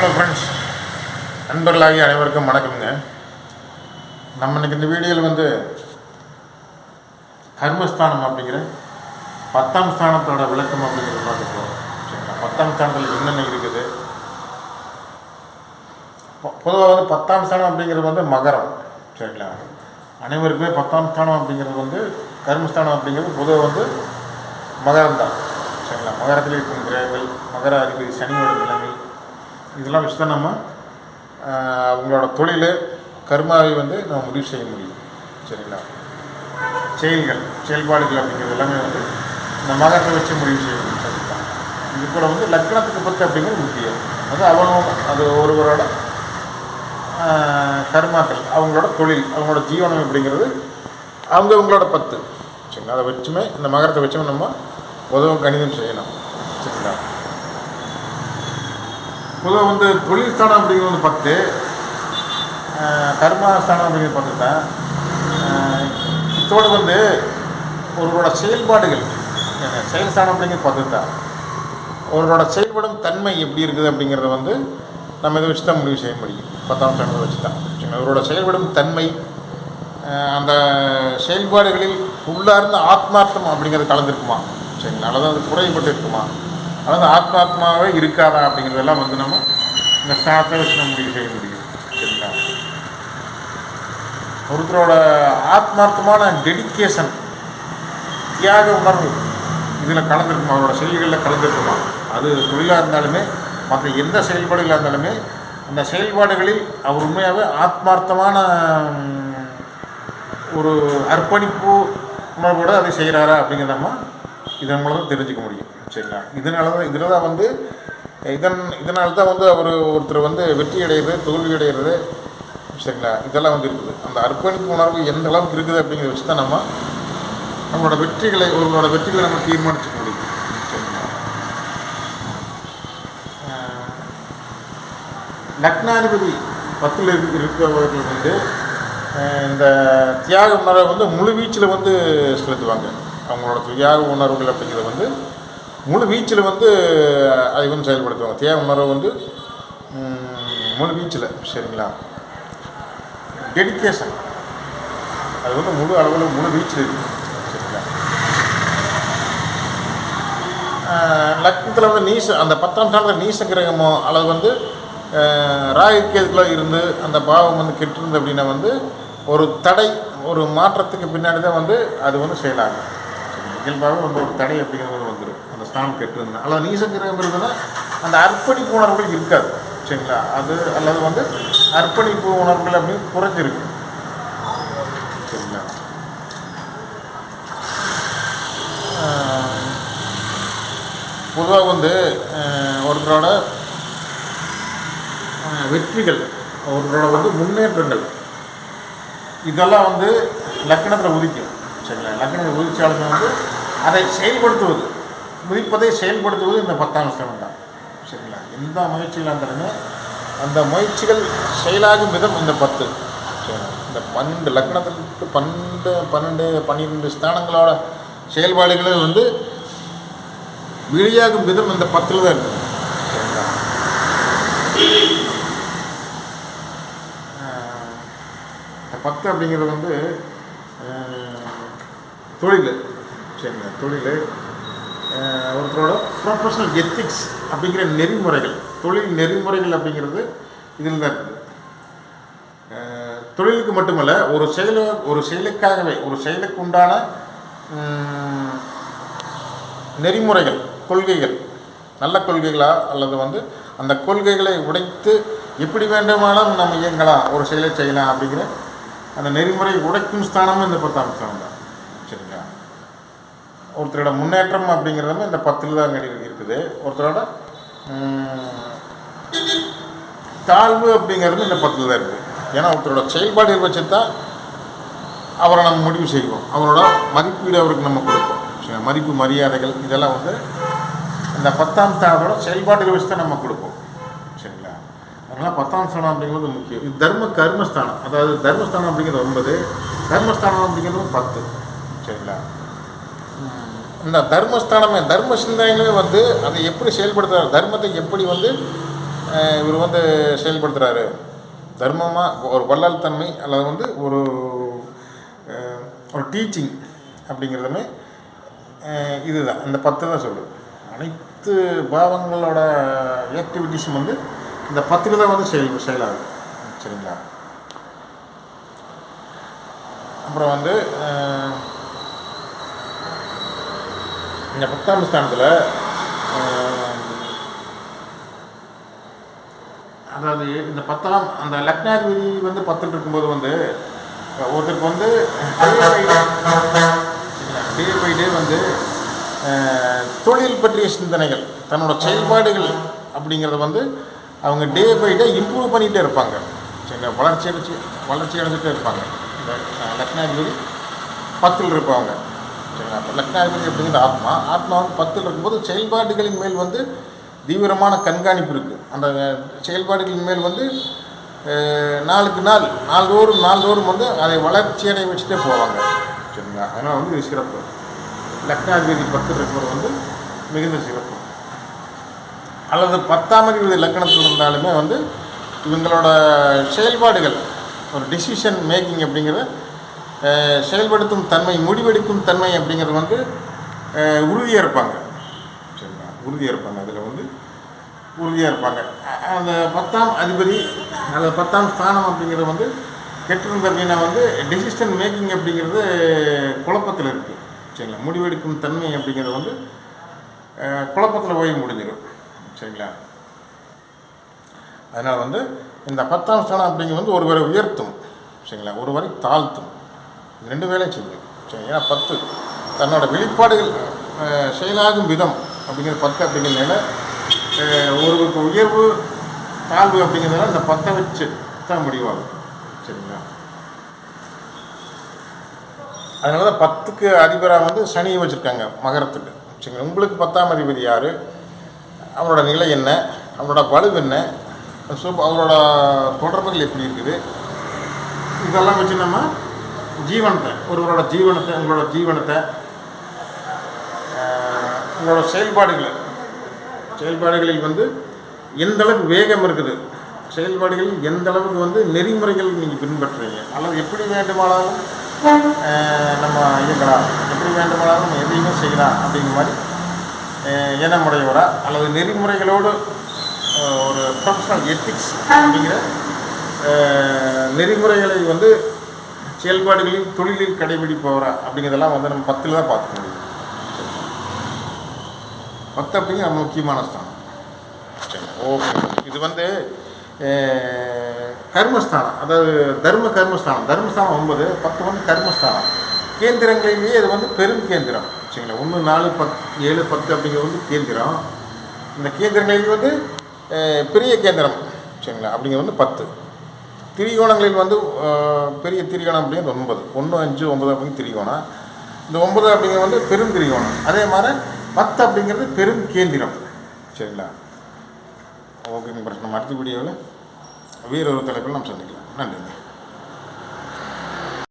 Hello friends நண்பர்களாகிய அனைவருக்கும் வணக்கம்ங்க. நம்ம இன்னைக்கு இந்த வீடியோவில் வந்து கர்மஸ்தானம் அப்படிங்கிற பத்தாம் ஸ்தானத்தோட விளக்கம் அப்படிங்கிறத பார்க்க போகிறோம் சரிங்களா? பத்தாம் ஸ்தானத்தில் என்னென்ன இருக்குது? பொதுவாக வந்து பத்தாம் ஸ்தானம் அப்படிங்கிறது வந்து மகரம். சரிங்களா? அனைவருக்குமே பத்தாம் ஸ்தானம் அப்படிங்கிறது வந்து கர்மஸ்தானம் அப்படிங்கிறது பொதுவாக வந்து மகரம் தான் சரிங்களா? மகரத்தில் இருக்கும் கிரகங்கள் மகர அதிபதி சனியோட நிலைமை இதெல்லாம் வச்சு தான் நம்ம அவங்களோட தொழில் கர்மாவை வந்து நம்ம முடிவு செய்ய முடியும். சரிங்களா? செயல்கள் செயல்பாடுகள் அப்படிங்கிறது எல்லாமே வந்து இந்த மகரத்தை வச்சு முடிவு செய்ய முடியும். சரிங்களா? இது கூட வந்து லக்னத்துக்கு பத்து அப்படிங்கிறது முக்கியம். அது அவனும் அது ஒருவரோட கர்மாக்கள் அவங்களோட தொழில் அவங்களோட ஜீவனம் அப்படிங்கிறது அவங்க அவங்களோட பத்து. சரிங்களா? அதை வச்சுமே இந்த மகரத்தை வச்சுமே நம்ம உதவும் கணிதம் செய்யணும் சரிங்களா? பொதுவாக வந்து தொழில் ஸ்தானம் அப்படிங்கிறது வந்து பத்து. கர்மஸ்தானம் ஸ்தானம் அப்படிங்கிறது பத்து இதோடு வந்து ஒருவரோட செயல்பாடுகள் செயல்ஸ்தானம் செயல் ஸ்தானம் அப்படிங்கிறது பத்து ஒருவரோட செயல்படும் தன்மை எப்படி இருக்குது அப்படிங்கிறத வந்து நம்ம இதை வச்சு தான் முடிவு செய்ய முடியும். பத்தாம் ஸ்தானத்தை வச்சு தான். சரிங்களா? அவரோட செயல்படும் தன்மை அந்த செயல்பாடுகளில் உள்ளார்ந்த ஆத்மார்த்தம் அப்படிங்கிறது கலந்துருக்குமா? சரிங்களா? அல்லது அது குறைபட்டு இருக்குமா அதாவது ஆத்மாத்மாவே இருக்காதா அப்படிங்கிறதெல்லாம் வந்து நம்ம இந்த ஸ்தானத்தை வச்சு நம்ம முடிவு செய்ய முடியும். சரிங்களா? ஒருத்தரோட ஆத்மார்த்தமான டெடிக்கேஷன் தியாக உணர்வு இதில் கலந்துருக்குமா அவரோட செயல்களில் கலந்துருக்குமா? அது தொழிலாக இருந்தாலுமே மற்ற எந்த செயல்பாடுகளாக இருந்தாலுமே அந்த செயல்பாடுகளில் அவர் உண்மையாகவே ஆத்மார்த்தமான ஒரு அர்ப்பணிப்பு உணர்வோடு அதை செய்கிறாரா அப்படிங்கிறத நம்ம இதன் மூலம் தெரிஞ்சுக்க முடியும். சரிங்களா? இதனால தான் இதில் தான் வந்து இதன் இதனால தான் வந்து அவர் ஒருத்தர் வந்து வெற்றி அடைகிறது தோல்வி அடைகிறது சரிங்களா? இதெல்லாம் வந்து இருக்குது. அந்த அர்ப்பணிப்பு உணர்வு எந்த அளவுக்கு இருக்குது அப்படிங்கிறத வச்சு தான் நம்ம நம்மளோட வெற்றிகளை ஒருவரோட வெற்றிகளை நம்ம தீர்மானிச்சுக்க முடியும். சரிங்களா? லக்னாதிபதி பத்தில் இருக்கிறவர்கள் வந்து இந்த தியாக உணர்வை வந்து முழு வீச்சில் வந்து செலுத்துவாங்க. அவங்களோட தியாக உணர்வுகள் அப்படிங்கிறத வந்து முழு வீச்சில் வந்து அதை வந்து செயல்படுத்துவாங்க. தேவ உணர்வு வந்து முழு வீச்சில் சரிங்களா? டெடிக்கேஷன் அது வந்து முழு அளவில் முழு வீச்சில் சரிங்களா? லக்னத்தில் வந்து நீச அந்த பத்தாம் ஸ்தானத்தில் நீச கிரகமோ அல்லது வந்து ராகுக்கேதுக்குள்ள இருந்து அந்த பாவம் வந்து கெட்டிருந்து அப்படின்னா வந்து ஒரு தடை ஒரு மாற்றத்துக்கு பின்னாடி தான் வந்து அது வந்து செயலாகும். இயல்பாகவே வந்து ஒரு தடை அப்படிங்கிறது வந்துடும் அந்த ஸ்தானம் கெட்டுருந்தா அல்லது நீச அந்த அர்ப்பணிப்பு உணர்வுகள் இருக்காது. சரிங்களா? அது அல்லது வந்து அர்ப்பணிப்பு உணர்வுகள் அப்படின்னு குறைஞ்சிருக்கு. சரிங்களா? பொதுவாக வந்து ஒருத்தரோட வெற்றிகள் ஒருத்தரோட வந்து முன்னேற்றங்கள் இதெல்லாம் வந்து லக்கணத்தில் உதிக்கும். சரிங்களா லக்ன உதிச்சாலுமே வந்து அதை செயல்படுத்துவது உதிப்பதை செயல்படுத்துவது இந்த பத்தாம் ஸ்தானம் தான். சரிங்களா? எந்த முயற்சிகளாக இருந்தாலுமே அந்த முயற்சிகள் செயலாகும் விதம் இந்த பத்து. இந்த பன்னெண்டு லக்னத்துக்கு பன்னெண்டு பன்னெண்டு பன்னிரெண்டு ஸ்தானங்களோட செயல்பாடுகளும் வந்து வெளியாகும் விதம் இந்த பத்தில் தான் இருக்குது. சரிங்களா? இந்த பத்து அப்படிங்கிறது வந்து தொழில். சரிங்களா தொழில். ஒருத்தரோட ப்ரொஃபஷனல் எத்திக்ஸ் அப்படிங்கிற நெறிமுறைகள் தொழில் நெறிமுறைகள் அப்படிங்கிறது இதில் தான் இருக்குது. தொழிலுக்கு மட்டுமல்ல ஒரு செயல ஒரு செயலுக்காகவே ஒரு செயலுக்கு உண்டான நெறிமுறைகள் கொள்கைகள் நல்ல கொள்கைகளா அல்லது வந்து அந்த கொள்கைகளை உடைத்து எப்படி வேண்டுமானாலும் நம்ம இயங்கலாம் ஒரு செயலை செய்யலாம் அப்படிங்கிற அந்த நெறிமுறை உடைக்கும் ஸ்தானமும் இந்த பத்தாம் ஸ்தானம் தான். ஒருத்தரோட முன்னேற்றம் அப்படிங்கிறதுமே இந்த பத்தில் தான் அங்கே இருக்குது. ஒருத்தரோட தாழ்வு அப்படிங்கிறது இந்த பத்தில் தான் இருக்குது. ஏன்னா ஒருத்தரோட செயல்பாடுகள் வச்சு தான் அவரை நம்ம முடிவு செய்வோம். அவரோட மதிப்பீடு அவருக்கு நம்ம கொடுப்போம். மதிப்பு மரியாதைகள் இதெல்லாம் வந்து இந்த பத்தாம் ஸ்தானத்தோட செயல்பாடுகள் வச்சு தான் நம்ம கொடுப்போம். சரிங்களா? அதனால் பத்தாம் ஸ்தானம் அப்படிங்கிறது முக்கியம். இது தர்ம கர்மஸ்தானம். அதாவது தர்மஸ்தானம் அப்படிங்கிறது ஒன்பது தர்மஸ்தானம் அப்படிங்கிறது பத்து. சரிங்களா? இந்த தர்மஸ்தானமே தர்ம சிந்தனைகளே வந்து அதை எப்படி செயல்படுத்துறாரு? தர்மத்தை எப்படி வந்து இவர் வந்து செயல்படுத்துகிறாரு தர்மமாக ஒரு வள்ளல் தன்மை அல்லது வந்து ஒரு ஒரு டீச்சிங் அப்படிங்கிறதுமே இதுதான். இந்த பத்து தான் சொல்லுது. அனைத்து பாவங்களோட ஆக்டிவிட்டிஸும் வந்து இந்த பத்தில் தான் வந்து செயல் செயலாகுது. சரிங்களா? அப்புறம் வந்து இந்த பத்தாம் ஸ்தானத்தில் அதாவது இந்த பத்தாம் அந்த லக்னாதிபதி வந்து பத்தில் இருக்கும்போது வந்து ஒருத்தருக்கு வந்து டே பை டே வந்து தொழில் பற்றிய சிந்தனைகள் தன்னோட செயல்பாடுகள் அப்படிங்கிறத வந்து அவங்க டே பை டே இம்ப்ரூவ் பண்ணிகிட்டே இருப்பாங்க. சரிங்களா? வளர்ச்சி அடைச்சி வளர்ச்சி அடைஞ்சிட்டே இருப்பாங்க. இந்த லக்னாதிபதி பத்தில் இருப்பாங்க சரிங்களா அப்போ லக்னாதிபதி அப்படிங்கிற ஆத்மா. ஆத்மா வந்து பத்தில் இருக்கும்போது செயல்பாடுகளின் மேல் வந்து தீவிரமான கண்காணிப்பு இருக்குது அந்த செயல்பாடுகளின் மேல் வந்து நாளுக்கு நாள் நாள்தோறும் நாள்தோறும் வந்து அதை வளர்ச்சியடைய வச்சுட்டே போவாங்க. சரிங்களா அதனால் வந்து இது சிறப்பு. லக்னாதிபதி பத்தில் இருக்கிறது வந்து மிகுந்த சிறப்பு. அல்லது பத்தாம் அதிபதி லக்கணத்தில் இருந்தாலுமே வந்து இவங்களோட செயல்பாடுகள் ஒரு டிசிஷன் மேக்கிங் அப்படிங்கிறது செயல்படுத்தும் தன்மை முடிவெடுக்கும் தன்மை அப்படிங்கிறது வந்து உறுதியாக இருப்பாங்க. சரிங்களா? உறுதியாக இருப்பாங்க. அதில் வந்து உறுதியாக இருப்பாங்க. அந்த பத்தாம் அதிபதி அல்லது பத்தாம் ஸ்தானம் அப்படிங்கிறது வந்து கெட்டிருந்த அப்படின்னா வந்து டெசிஷன் மேக்கிங் அப்படிங்கிறது குழப்பத்தில் இருக்குது சரிங்களா? முடிவெடுக்கும் தன்மை அப்படிங்கிறது வந்து குழப்பத்தில் போய் முடிஞ்சிடும். சரிங்களா? அதனால் வந்து இந்த பத்தாம் ஸ்தானம் அப்படிங்கிறது வந்து ஒருவரை உயர்த்தும். சரிங்களா? ஒருவரை தாழ்த்தும். ரெண்டு வேலையும் செய்யும் ஏன்னா பத்து. தன்னோட வெளிப்பாடுகள் செயலாகும் விதம் அப்படிங்கிற பத்து அப்படிங்கிறதுனால ஒருவருக்கு உயர்வு தாழ்வு அப்படிங்கிறதுனால இந்த பத்தை வச்சு தான் முடிவாகும். சரிங்களா? அதனால தான் பத்துக்கு அதிபராக வந்து சனியை வச்சுருக்காங்க மகரத்துக்கு. சரிங்களா? உங்களுக்கு பத்தாம் அதிபதி யார்? அவரோட நிலை என்ன? அவனோட வலு என்ன? சுப அவரோட தொடர்புகள் எப்படி இருக்குது? இதெல்லாம் வச்சு நம்ம ஜீவனத்தை ஒருவரோட ஜீவனத்தை உங்களோட ஜீவனத்தை உங்களோட செயல்பாடுகளை. செயல்பாடுகளில் வந்து எந்த அளவுக்கு வேகம் இருக்குது? செயல்பாடுகளில் எந்த அளவுக்கு வந்து நெறிமுறைகள் நீங்கள் பின்பற்றுறீங்க? அல்லது எப்படி வேண்டுமானாலும் நம்ம இயக்கலாம் எப்படி வேண்டுமானாலும் நம்ம எதையுமே செய்யலாம் அப்படிங்கிற மாதிரி இனமுடையவரா அல்லது நெறிமுறைகளோடு ஒரு ப்ரொஃபஷனல் எத்திக்ஸ் அப்படிங்கிற நெறிமுறைகளை வந்து செயல்பாடுகளில் தொழிலில் கடைபிடிப்பவரா அப்படிங்கிறதெல்லாம் வந்து நம்ம பத்தில் தான் பார்க்க முடியும். பத்து அப்படிங்கிற நம்ம முக்கியமான ஸ்தானம். சரி ஓகே. இது வந்து கர்மஸ்தானம். அதாவது தர்ம கர்மஸ்தானம். தர்மஸ்தானம் ஒன்பது பத்து வந்து கர்மஸ்தானம். கேந்திரங்களிலேயே இது வந்து பெரும் கேந்திரம். சரிங்களா? ஒன்று நாலு பத் ஏழு பத்து அப்படிங்கிறது வந்து கேந்திரம். இந்த கேந்திரங்களில் வந்து பெரிய கேந்திரம். சரிங்களா? அப்படிங்கிறது வந்து பத்து. திரிகோணங்களில் வந்து பெரிய திரிகோணம் அப்படிங்கிறது ஒன்பது. ஒன்று அஞ்சு ஒன்பது அப்படிங்கிற திரிகோணம். இந்த ஒன்பது அப்படிங்கிறது வந்து பெரும் திரிகோணம். அதே மாதிரி பத்து அப்படிங்கிறது பெரும் கேந்திரம். சரிங்களா? ஓகேங்க பிரச்சனை அடுத்த வீடியோவில் வேறொரு தலைப்பில் நம்ம சந்திக்கலாம். நன்றிங்க.